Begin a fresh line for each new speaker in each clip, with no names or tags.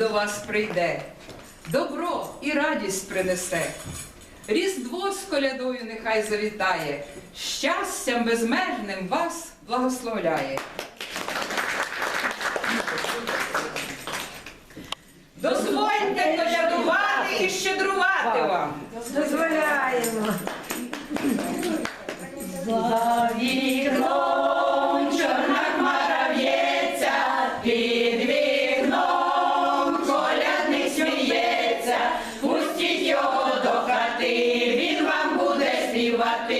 до вас прийде, добро і радість принесе. Різдво з колядою нехай завітає, щастям безмежним вас благословляє. Дозвольте колядувати і щедрувати вам.
Дозволяємо.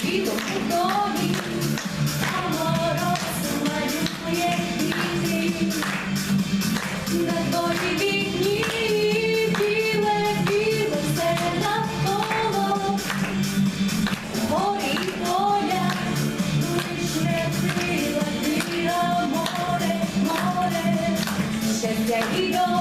квітом у домі, на долі вікні біле, біле горі поля, лишне крила, крила, море, море, щастя і.